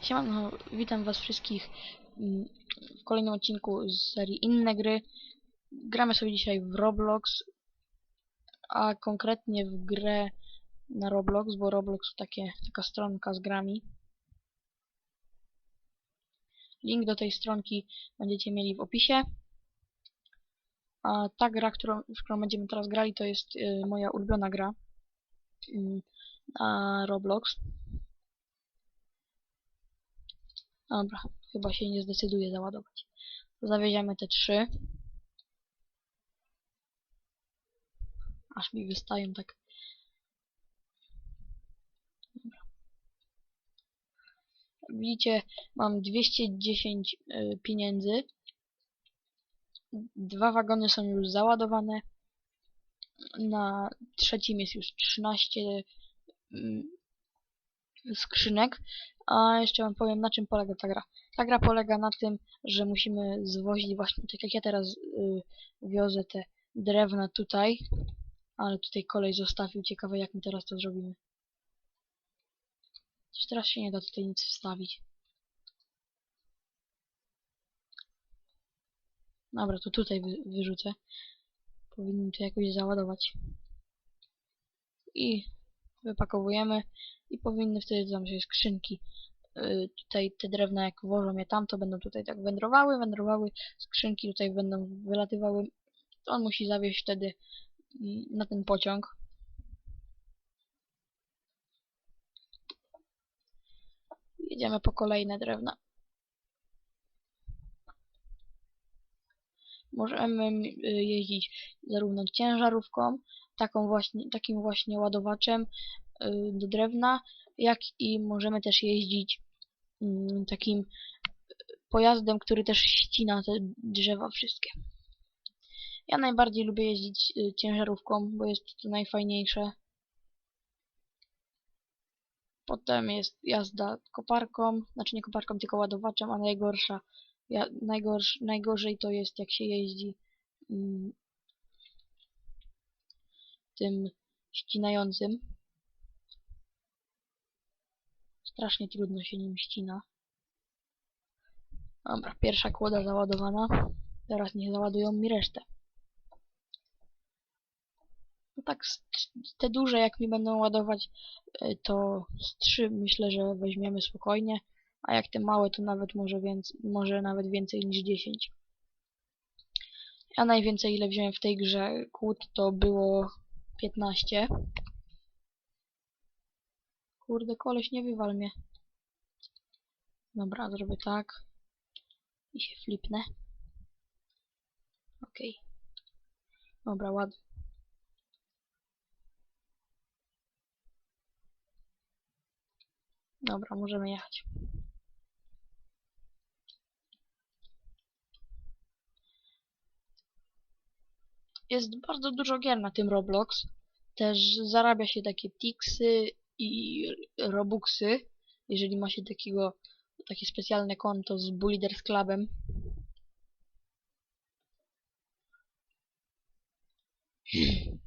Siemano, witam was wszystkich mm, w kolejnym odcinku z serii Inne Gry. Gramy sobie dzisiaj w Roblox, a konkretnie w grę na Roblox, bo Roblox to takie, taka stronka z grami. Link do tej stronki będziecie mieli w opisie. A ta gra, którą, w którą będziemy teraz grali, to jest y, moja ulubiona gra y, na Roblox. Dobra, chyba się nie zdecyduje załadować. Zawieziemy te trzy. Aż mi wystają tak. Dobra. Widzicie, mam 210 y, pieniędzy. Dwa wagony są już załadowane. Na trzecim jest już 13 y, skrzynek. A jeszcze wam powiem, na czym polega ta gra. Ta gra polega na tym, że musimy zwozić właśnie, tak jak ja teraz y, wiozę te drewna tutaj, ale tutaj kolej zostawił. Ciekawe, jak my teraz to zrobimy. Teraz się nie da tutaj nic wstawić. Dobra, to tutaj wy, wyrzucę. Powinien to jakoś załadować. I wypakowujemy i powinny wtedy tam się skrzynki y, tutaj te drewna jak włożą je tam, to będą tutaj tak wędrowały, wędrowały, skrzynki tutaj będą wylatywały. On musi zawieźć wtedy mm, na ten pociąg. Jedziemy po kolejne drewna. Możemy y, jeździć zarówno ciężarówką, taką właśnie, takim właśnie ładowaczem y, do drewna, jak i możemy też jeździć mm, takim pojazdem, który też ścina te drzewa wszystkie. Ja najbardziej lubię jeździć y, ciężarówką, bo jest to najfajniejsze. Potem jest jazda koparką, znaczy nie koparką, tylko ładowaczem, a najgorsza, ja, najgorsz, najgorzej to jest jak się jeździ mm, tym ścinającym. Strasznie trudno się nim ścina. Dobra, pierwsza kłoda załadowana. Teraz niech załadują mi resztę. No tak, te duże jak mi będą ładować, y, to z trzy myślę, że weźmiemy spokojnie. A jak te małe, to nawet może, więcej, może nawet więcej niż 10. Ja najwięcej ile wziąłem w tej grze kłód to było 15. Kurde, koleś, nie wywal mnie. Dobra, zrobię tak. I się flipnę. Okej. Dobra, ładnie. Dobra, możemy jechać. Jest bardzo dużo gier na tym Roblox. Też zarabia się takie Tixy i Robuxy, jeżeli ma się takiego takie specjalne konto z Builders Clubem.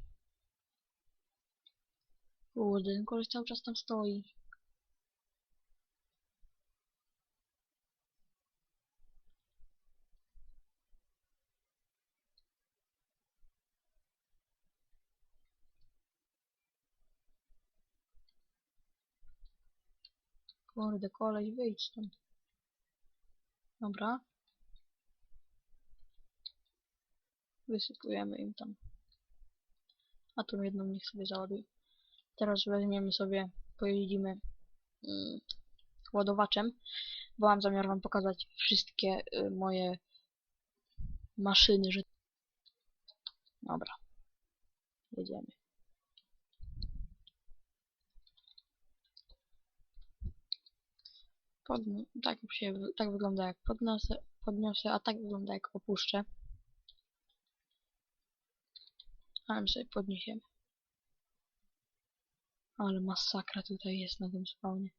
Kurde, ten koleś cały czas tam stoi. Kurde, koleś, wyjdź stąd. Dobra. Wysypujemy im tam. A tą jedną niech sobie załaduje. Teraz weźmiemy sobie, pojeździmy mm, ładowaczem, bo mam zamiar wam pokazać wszystkie y, moje maszyny, że... Dobra. Jedziemy. Podn tak, się, tak wygląda jak podniosę, podniosę, a tak wygląda jak opuszczę. A my sobie podniesiemy. Ale masakra tutaj jest na tym spawnie.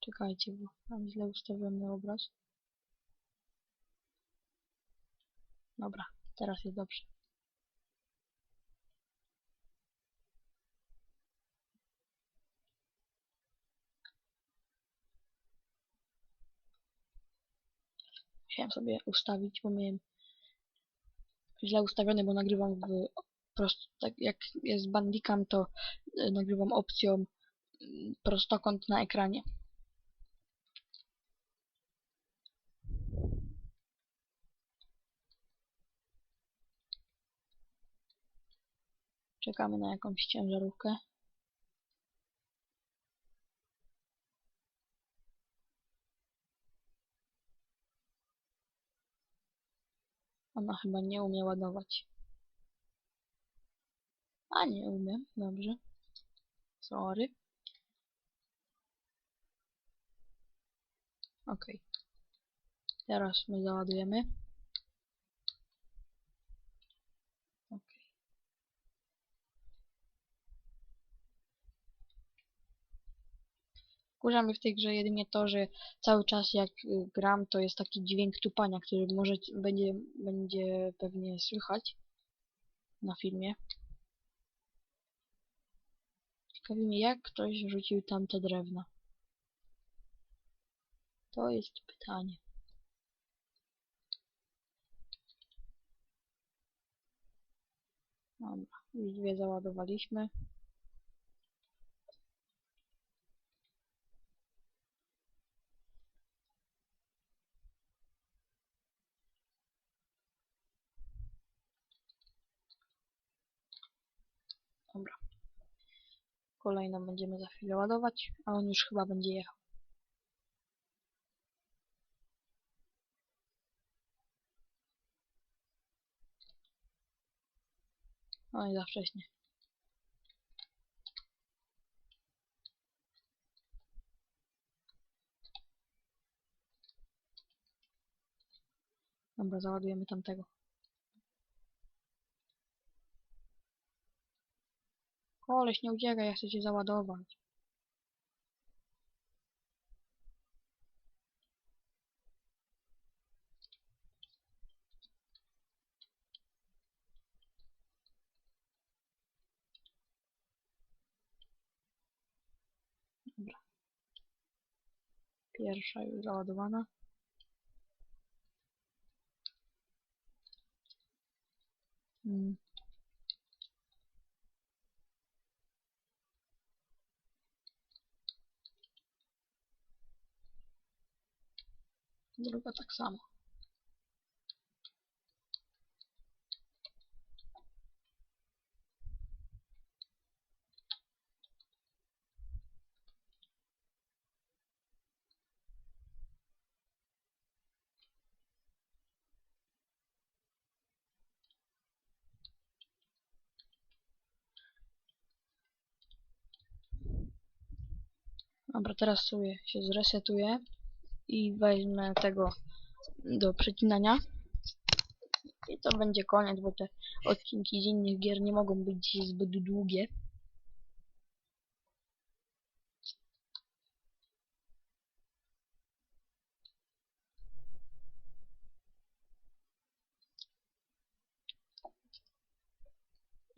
Czekajcie, bo mam źle ustawiony obraz. Dobra, teraz jest dobrze. Musiałem sobie ustawić, bo miałem źle ustawione, bo nagrywam w prost, tak jak jest bandicam, to y, nagrywam opcją y, prostokąt na ekranie. Czekamy na jakąś ciężarówkę. Ona chyba nie umie ładować. A nie umiem, dobrze. Sorry. Okej. Teraz my załadujemy. Wkurza mnie w tej grze jedynie to, że cały czas jak y, gram, to jest taki dźwięk tupania, który może będzie, będzie pewnie słychać na filmie. Ciekawi mnie, jak ktoś rzucił tamte drewna. To jest pytanie. Dobra, już dwie załadowaliśmy. Dobra. Kolejną będziemy za chwilę ładować, a on już chyba będzie jechał. No i za wcześnie. Dobra, załadujemy tamtego. Koleś, nie uciekaj, ja chcę cię załadować. Dobra. Pierwsza już załadowana. Mm. Druga tak samo. Dobra, teraz sobie się zresetuję i wezmę tego do przecinania. I to będzie koniec, bo te odcinki z innych gier nie mogą być zbyt długie.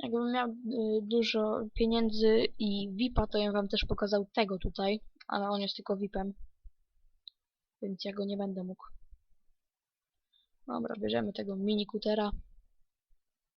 Jakbym miał y, dużo pieniędzy i VIPa, to ja wam też pokazał tego tutaj, ale on jest tylko VIPem. Więc ja go nie będę mógł. Dobra, bierzemy tego mini kutera.